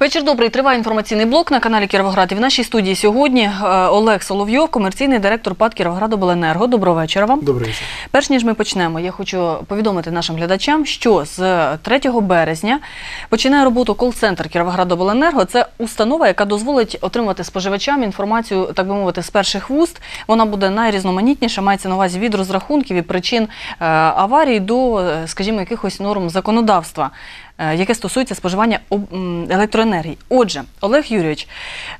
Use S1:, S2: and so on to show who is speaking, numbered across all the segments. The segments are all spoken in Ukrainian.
S1: Вечір добрий. Триває інформаційний блок на каналі Кіровоград. І в нашій студії сьогодні е, Олег Соловйов, комерційний директор ПАД Кіровоградобленерго. Доброго вечора вам.
S2: Добрый вечер.
S1: Перш ніж ми почнемо, я хочу повідомити нашим глядачам, що з 3 березня починає роботу кол-центр Кіровоградобленерго. Це установа, яка дозволить отримати споживачам інформацію, так би мовити, з перших вуст. Вона буде найрізноманітніша, мається на увазі від розрахунків і причин е, аварій до, е, скажімо, якихось норм законодавства. Е, Яке стосується споживання електроенергії. Отже, Олег Юрійович,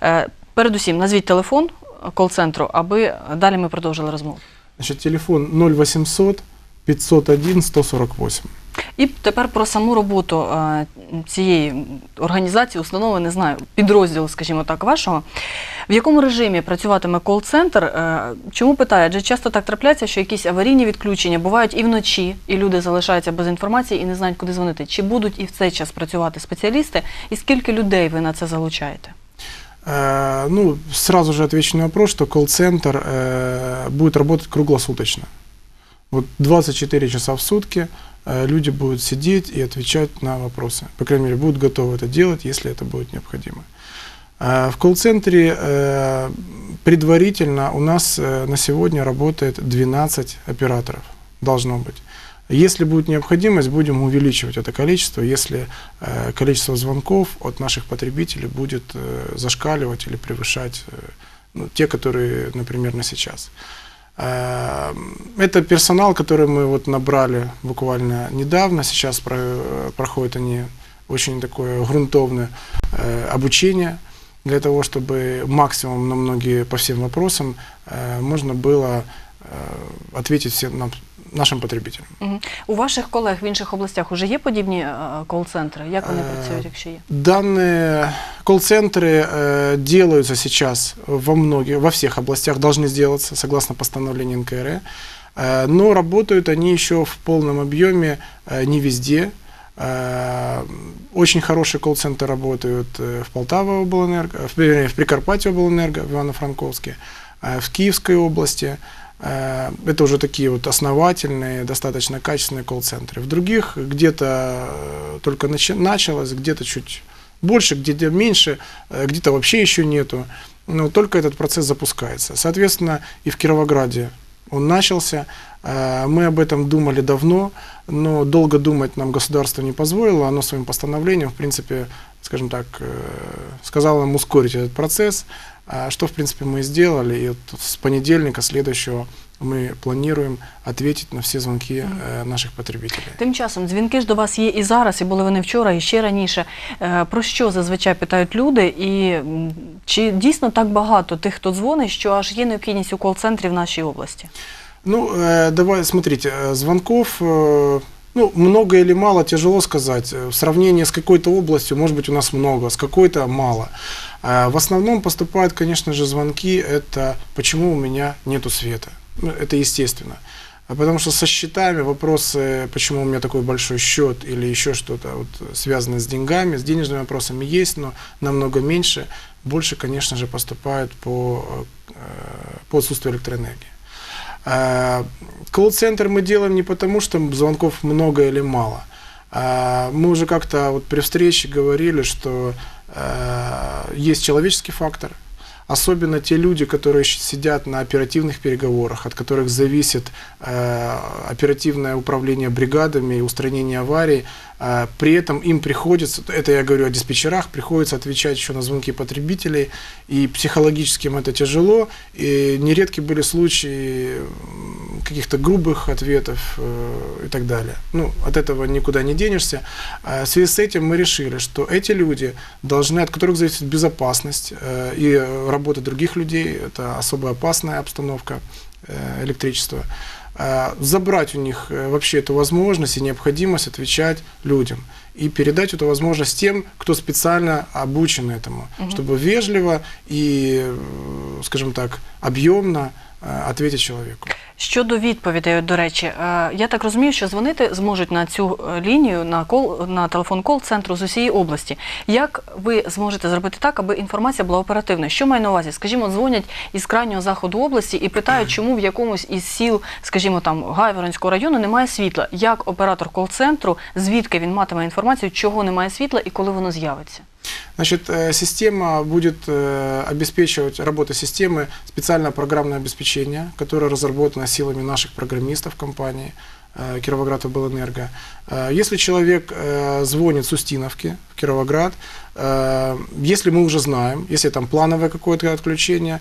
S1: е, передусім назвіть телефон кол-центру, аби далі ми продовжили розмову.
S2: Значить, телефон 0800 501 148.
S1: І тепер про саму роботу е, цієї організації, установи, не знаю, підрозділу, скажімо так, вашого. В якому режимі працюватиме кол-центр? Е, Чому питаю? Адже часто так трапляється, що якісь аварійні відключення бувають і вночі, і люди залишаються без інформації і не знають, куди дзвонити. Чи будуть і в цей час працювати спеціалісти, і скільки людей ви на це залучаєте?
S2: Э, Ну, сразу же отвечу на вопрос, что колл-центр э, будет работать круглосуточно. Вот 24 часа в сутки э, люди будут сидеть и отвечать на вопросы. По крайней мере, будут готовы это делать, если это будет необходимо. Э, В колл-центре э, предварительно у нас э, на сегодня работает 12 операторов. Должно быть. Если будет необходимость, будем увеличивать это количество, если э, количество звонков от наших потребителей будет э, зашкаливать или превышать э, ну, те, которые, например, на сейчас. Э, Это персонал, который мы вот набрали буквально недавно. Сейчас э, проходят они очень такое грунтовное э, обучение для того, чтобы максимум на многие по всем вопросам э, можно было ответить всем нам, нашим потребителям.
S1: Мгм. У ваших колег в інших областях вже є подібні е, кол-центри? Як вони
S2: Е,
S1: працюють, якщо є?
S2: Данные колл-центры э, делаются сейчас во многих, во всех областях, должны сделаться согласно постановлению НКР, Э, но работают они еще в полном объеме э, не везде. Э, Очень хорошие колл-центры работают э, в Полтава облэнерго, в, вернее, в Прикарпатье облэнерго, в Ивано-Франковске, э, в Киевской области. Э, Это уже такие вот основательные, достаточно качественные колл-центры. В других где-то э, только началось, где-то чуть больше, где-то меньше, э, где-то вообще еще нету. Но только этот процесс запускается. Соответственно, и в Кировограде он начался. Мы об этом думали давно, но долго думать нам государство не позволило. Оно своим постановлением, в принципе, скажем так, сказало нам ускорить этот процесс, что, в принципе, мы и сделали. И вот с понедельника следующего мы планируем ответить на все звонки э, наших потребителей.
S1: Тим часом дзвінки ж до вас є і зараз, і були вони вчора, і ще раніше. Е, Про що зазвичай питають люди? І м, чи дійсно так багато тих, хто дзвонить, що аж є необхідність у кол-центрі в нашій області?
S2: Ну, э, давай, смотрите, э, звонков, э, Ну, много или мало, тяжело сказать. Э, В сравнении с какой-то областью, может быть, у нас много, с какой-то мало. А В основном поступают, конечно же, звонки, это почему у меня нету света. Ну, это естественно. А Потому что со счетами вопросы, почему у меня такой большой счет или еще что-то вот, связанное с деньгами, с денежными вопросами есть, но намного меньше. Больше, конечно же, поступает по, э, по отсутствию электроэнергии. А, Колл-центр мы делаем не потому, что звонков много или мало. А, Мы уже как-то вот при встрече говорили, что э, есть человеческий фактор, особенно те люди, которые сидят на оперативных переговорах, от которых зависит э, оперативное управление бригадами и устранение аварий. Э, При этом им приходится, это я говорю о диспетчерах, приходится отвечать еще на звонки потребителей, и психологически им это тяжело. И нередки были случаи каких-то грубых ответов э, и так далее. Ну, от этого никуда не денешься. А В связи с этим мы решили, что эти люди должны, от которых зависит безопасность э, и работа других людей, это особо опасная обстановка э, электричества, забрать у них вообще эту возможность и необходимость отвечать людям. и передать эту возможность тем, кто специально обучен этому, чтобы вежливо и, скажем так, объемно ответить человеку.
S1: Щодо відповідей, до речі, е, я так розумію, що дзвонити зможуть на цю е, лінію на кол на телефон кол-центру з усієї області. Як ви зможете зробити так, аби інформація була оперативною? Що маю на увазі? Скажімо, дзвонять із крайнього заходу області і питають, чому в якомусь із сіл, скажімо, там Гайворонського району немає світла. Як оператор кол-центру, звідки він матиме інформацію, чого немає світла і коли воно з'явиться?
S2: Значит, э, система будет э, обеспечивать, работа системы, специальное программное обеспечение, которое разработано силами наших программистов компании э, Кировоград Обленерго. Э, Если человек звонит с Устиновки в Кировоград, если мы уже знаем, если там плановое какое-то отключение,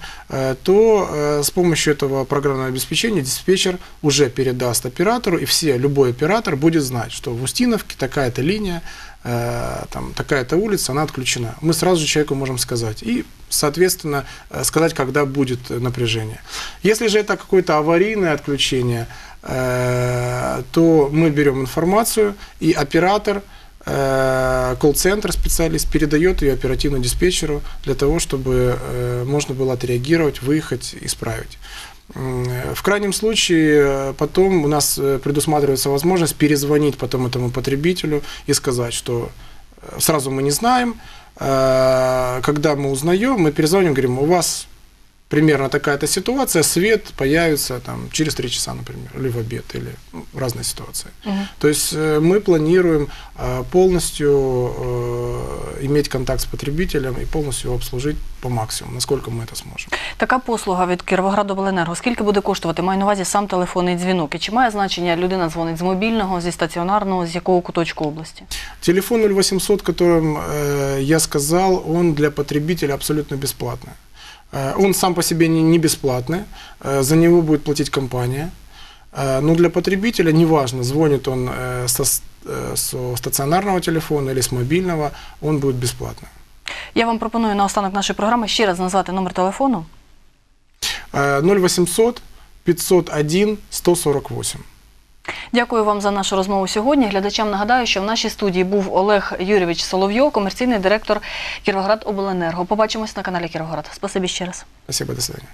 S2: то с помощью этого программного обеспечения диспетчер уже передаст оператору, и все, любой оператор будет знать, что в Устиновке такая-то линия, там такая-то улица, она отключена. Мы сразу же человеку можем сказать. И, соответственно, э, сказать, когда будет э, напряжение. Если же это какое-то аварийное отключение, э, то мы берем информацию, и оператор, э, колл-центр, специалист, передает ее оперативно диспетчеру для того, чтобы э, можно было отреагировать, выехать, исправить. М, В крайнем случае, э, потом у нас э, предусматривается возможность перезвонить потом этому потребителю и сказать, что э, сразу мы не знаем, э, когда мы узнаем, мы перезвоним, говорим, у вас примерно такая-то ситуация, свет появится там, через три часа, например, или в обед, или ну, разные ситуации. То есть э, мы планируем э, полностью э, иметь контакт с потребителем и полностью его обслужить по максимуму, насколько мы это сможем.
S1: Така послуга від Кіровоградобленерго, скільки буде коштувати? Маю на увазі сам телефонний дзвінок. І чи має значення людина дзвонить з мобільного, зі стаціонарного, з якого куточку області?
S2: Телефон 0800, которым э, я сказал, он для потребителя абсолютно бесплатный. Э, он сам по себе не, не бесплатный, э, за него будет платить компания. Э, но для потребителя неважно, звонит он э, со, с- э, со стационарного телефона или с мобильного, он будет бесплатный.
S1: Я вам пропоную на останок нашої програми ще раз назвати номер телефону.
S2: Э, 0800 501 148.
S1: Дякую вам за нашу розмову сьогодні. Глядачам нагадаю, що в нашій студії був Олег Юрійович Соловйов, комерційний директор Кіровоград Обленерго. Побачимось на каналі Кіровоград. Спасибі ще раз.
S2: Спасибо, до свидания.